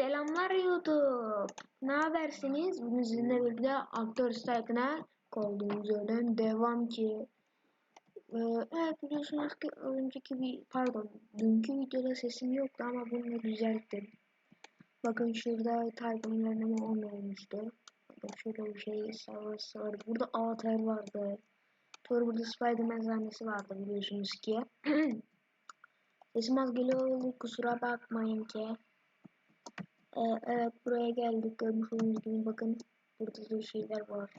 Selamlar YouTube. Ne habersiniz? Bugün sizinle birlikte Aktör Strike'ına kaldığımız yerden devam ki. Ee, evet biliyorsunuz ki önceki bir pardon dünkü videoda sesim yoktu ama bunu düzelttim. Bakın şurada Tayfun'un önleme olmamıştı. Bakın şurada bir şey savaşı vardı. Burada Avatar vardı. Sonra burada Spider-Man vardı biliyorsunuz ki. Sesim az geliyor kusura bakmayın ki. Ee, evet buraya geldik görmüş olduğunuz gibi bakın burada da şeyler var.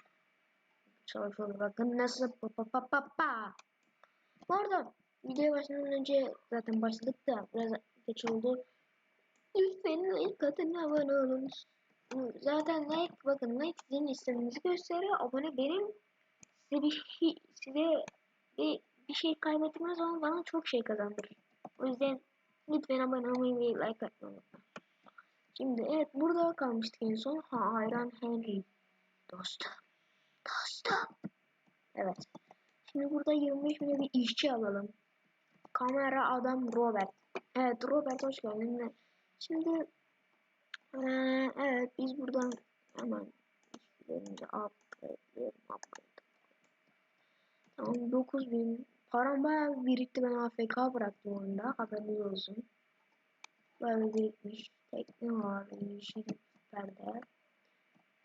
Çalışıyor bakın nasıl pa pa pa pa pa. Bu arada videoya başlamadan önce zaten başladık da biraz geç oldu. Lütfen like atın abone olun. Zaten like bakın like sizin istediğinizi gösteriyor. Abone benim size bir şey, size bir, bir şey kaybetmez ama bana çok şey kazandırır. O yüzden lütfen abone olmayı ve like atmayı unutmayın. Şimdi evet burada kalmıştık en son. Ha, hayran Henry. Dostum. Dostum. Evet. Şimdi burada 25 bine bir işçi alalım. Kamera adam Robert. Evet Robert hoş geldin. Şimdi ee, evet biz buradan hemen işçilerimizi upgrade'leyelim. Upgrade. Tamam 9000 param bayağı birikti ben AFK bıraktım onda haberiniz olsun. Böyle birikmiş. Tekne var. Yeşil perde.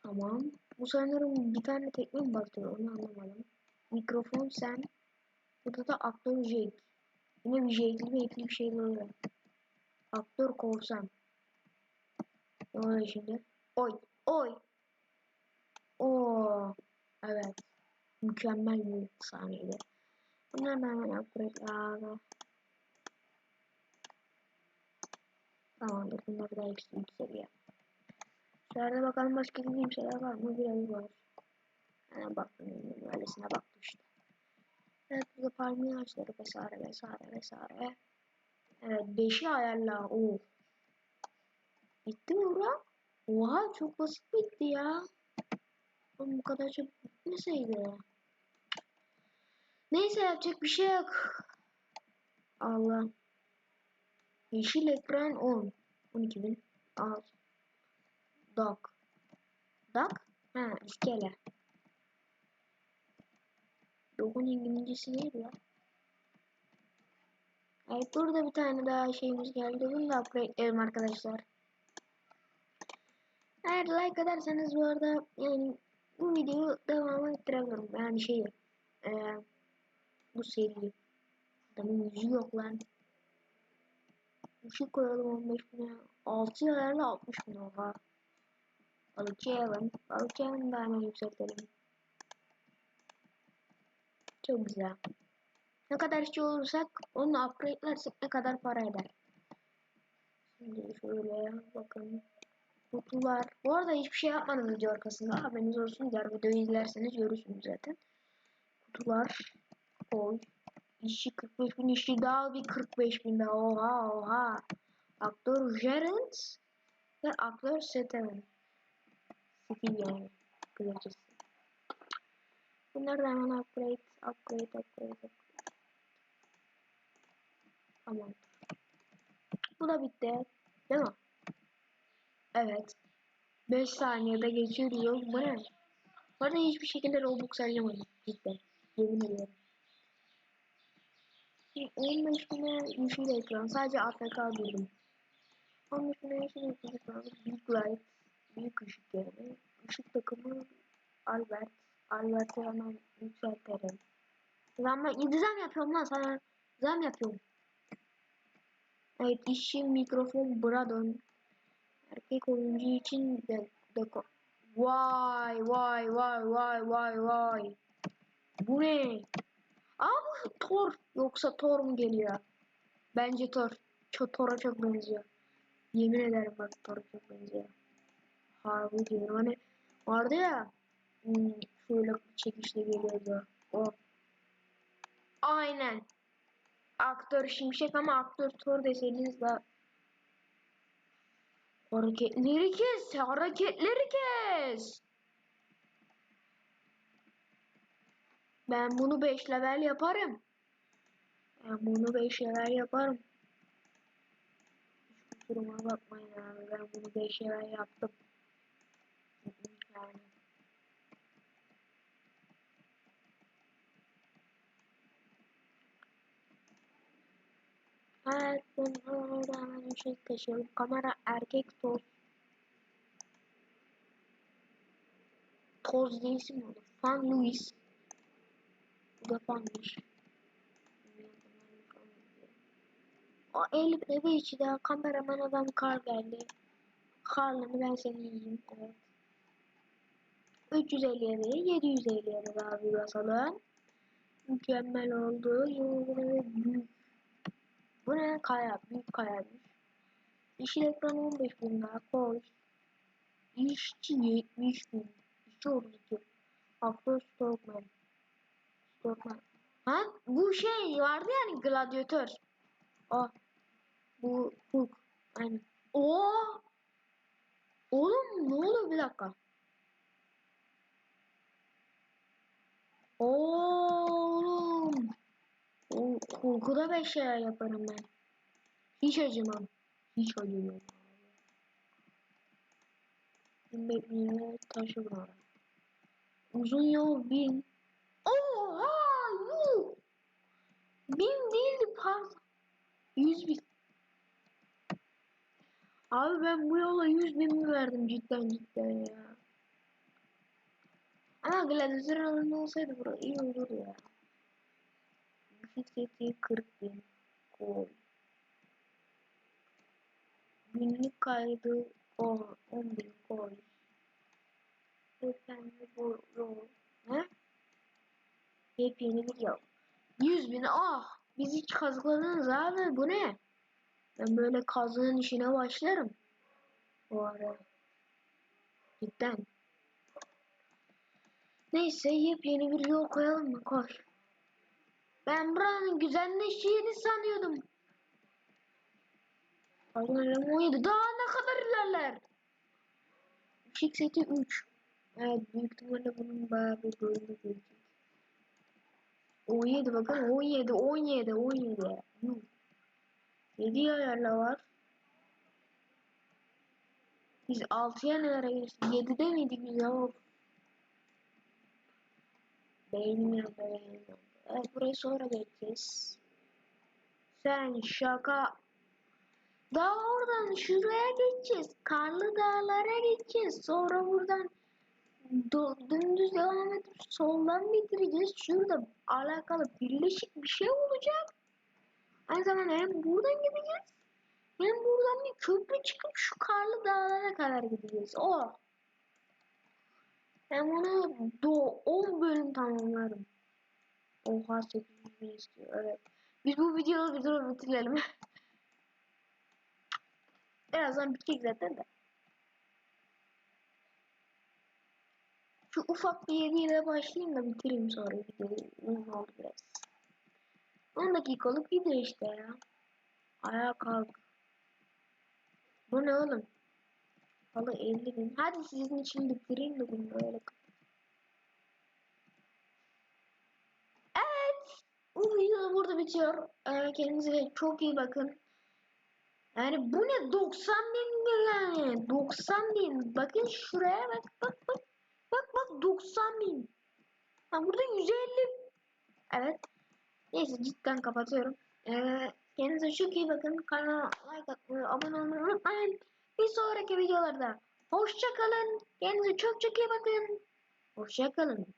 Tamam. Bu sanırım bir tane tekne mi batıyor onu anlamadım. Mikrofon sen. Burada da aktör Jake. Yine bir Jake'li bir ekli bir şeyler oluyor. Aktör korsan. Ne oluyor şimdi? Oy. Oy. Oo. Evet. Mükemmel bir sahneydi. Bunlar da hemen upgrade abi. Tamamdır. Bunlar da 3 seviye. Şöyle bakalım başka bildiğim şeyler var mı? Biraz var. Hemen baktım. Öylesine baktım işte. Evet burada palmiye ağaçları vesaire vesaire vesaire. Evet 5'i ayarla. Oh. Bitti mi bura? Oha çok basit bitti ya. Oğlum bu kadar çok bitmeseydi. Neyse yapacak bir şey yok. Allah. Yeşil ekran 10. 12.000. Al. Dock. Dock? Ha iskele. Dock'un İngilizcesi neydi ya? Evet burada bir tane daha şeyimiz geldi. Bunu da upgrade'leyelim arkadaşlar. Eğer like ederseniz bu arada yani bu videoyu devam ettirebilirim. Yani şeyi. Ee, bu seriyi. Adamın yüzü yok lan. Işık koyalım 15 bine. 6 ayarla 60 bin oha. Balıkçı Evan. Balıkçı Evan'ı da hemen yükseltelim. Çok güzel. Ne kadar işçi olursak onu upgrade'lersek ne kadar para eder. Şimdi şöyle bakın. Kutular. Bu arada hiçbir şey yapmadım video arkasında. Haberiniz olsun. Diğer videoyu izlerseniz görürsünüz zaten. Kutular. Koy. İşçi 45 bin işçi daha bir 45 bin daha oha oha. Aktör Gerent ve aktör Steven. Steve yani. Kılıcısı. Bunlar da hemen upgrade, upgrade, upgrade, upgrade. Tamam. Bu da bitti. Değil mi? Evet. 5 saniyede geçiyor diyor. Bu ne? Bu arada hiçbir şekilde Robux harcamadım. Cidden. Yemin ediyorum. 15 bine yeşil ekran. Sadece AFK durdum. 15 bine yeşil ekran. Big light. Büyük ışık yani. Işık takımı Albert. Albert'i hemen yükseltelim. Zam, zam yapıyorum lan sana. Zam yapıyorum. Evet işçi mikrofon Bradon. Erkek oyuncu için de, de Vay vay vay vay vay vay. Bu ne? Bu Thor. Yoksa Thor mu geliyor? Bence Thor. Çok Thor'a çok benziyor. Yemin ederim bak Thor'a çok benziyor. Harbi diyorum hani vardı ya hmm, şöyle çekişle geliyordu. O. Aynen. Aktör Şimşek ama aktör Thor deseniz de Hareketleri kes, hareketleri kes. Ben bunu 5 level yaparım. Ben bunu 5 level yaparım. Hiç kusuruma bakmayın abi. Ben bunu 5 yere yaptım. Yani. Evet, ben orada hemen şey taşıyorum. Kamera erkek toz. Toz diye isim oldu. Fan Fanmış. O el evi içi de kameraman adam kar geldi. Karlını ben seni yiyeyim. Evet. 350 yedi, 750 yedi daha bir basalım. Mükemmel oldu. Büyük. Bu ne? Kaya. Büyük kayaymış. Yeşil ekran 15 bin daha koy. İşçi 70 bin. İşçi 32. Aktör Storkman. Ha? Bu şey vardı yani gladyatör. O. Bu Hulk. Aynen. Oo. Oğlum ne oluyor bir dakika. Oğlum. O Hulk'u beş şeyler yaparım ben. Hiç acımam. Hiç acımam. Bekliyor taşı var. Uzun yol bin. Oha yuh. Bin değildi pardon. Yüz bin. Abi ben bu yola yüz bin mi verdim cidden cidden ya. Ama gladyatör alanı olsaydı bura iyi olurdu ya. Fiksiyeti 40 bin. Koy. Günlük kaydı 10, 10 bin koy. Efendim bu yol. Ne? Yepyeni bir yol. 100 bin ah. Biz hiç kazıkladınız abi bu ne? Ben böyle kazığın işine başlarım. Bu ara. Cidden. Neyse yepyeni bir yol koyalım mı? Koy. Ben buranın güzelleştiğini sanıyordum. Pardon 17. Daha ne kadar ilerler? Işık seti 3. Evet büyük ihtimalle bunun bayağı bir bölümü gelecek. 17 bakın 17 17 17. Yuh. 7 ayarla var. Biz 6'ya nelere geçtik? 7'de miydik biz ya? Beynim yandı beynim. Evet burayı sonra geçeceğiz. Sen şaka. Daha oradan şuraya geçeceğiz. Karlı dağlara geçeceğiz. Sonra buradan do- dümdüz devam edip soldan bitireceğiz. Şurada alakalı birleşik bir şey olacak. Aynı zamanda hem buradan gideceğiz hem buradan bir köprü çıkıp şu karlı dağlara kadar gideceğiz. O. Ben bunu do 10 bölüm tamamlarım. Oha 800 bin istiyor. Evet. Biz bu videoyu bir bitirelim. Birazdan bitecek zaten de. Şu ufak bir yeriyle başlayayım da bitireyim sonra videoyu. Oldu biraz. 10 dakikalık video işte ya. Ayağa kalk. Bu ne oğlum? Halı 50 bin. Hadi sizin için bitireyim de bunu böyle. Evet. Bu video burada bitiyor. Ee, kendinize çok iyi bakın. Yani bu ne 90 bin yani 90 bin bakın şuraya bak bak bak bak 90 bin. Ha burada 150 evet. Neyse cidden kapatıyorum. Ee, kendinize çok iyi bakın. Kanala like atmayı abone olmayı unutmayın. Bir sonraki videolarda hoşça kalın. Kendinize çok çok iyi bakın. Hoşça kalın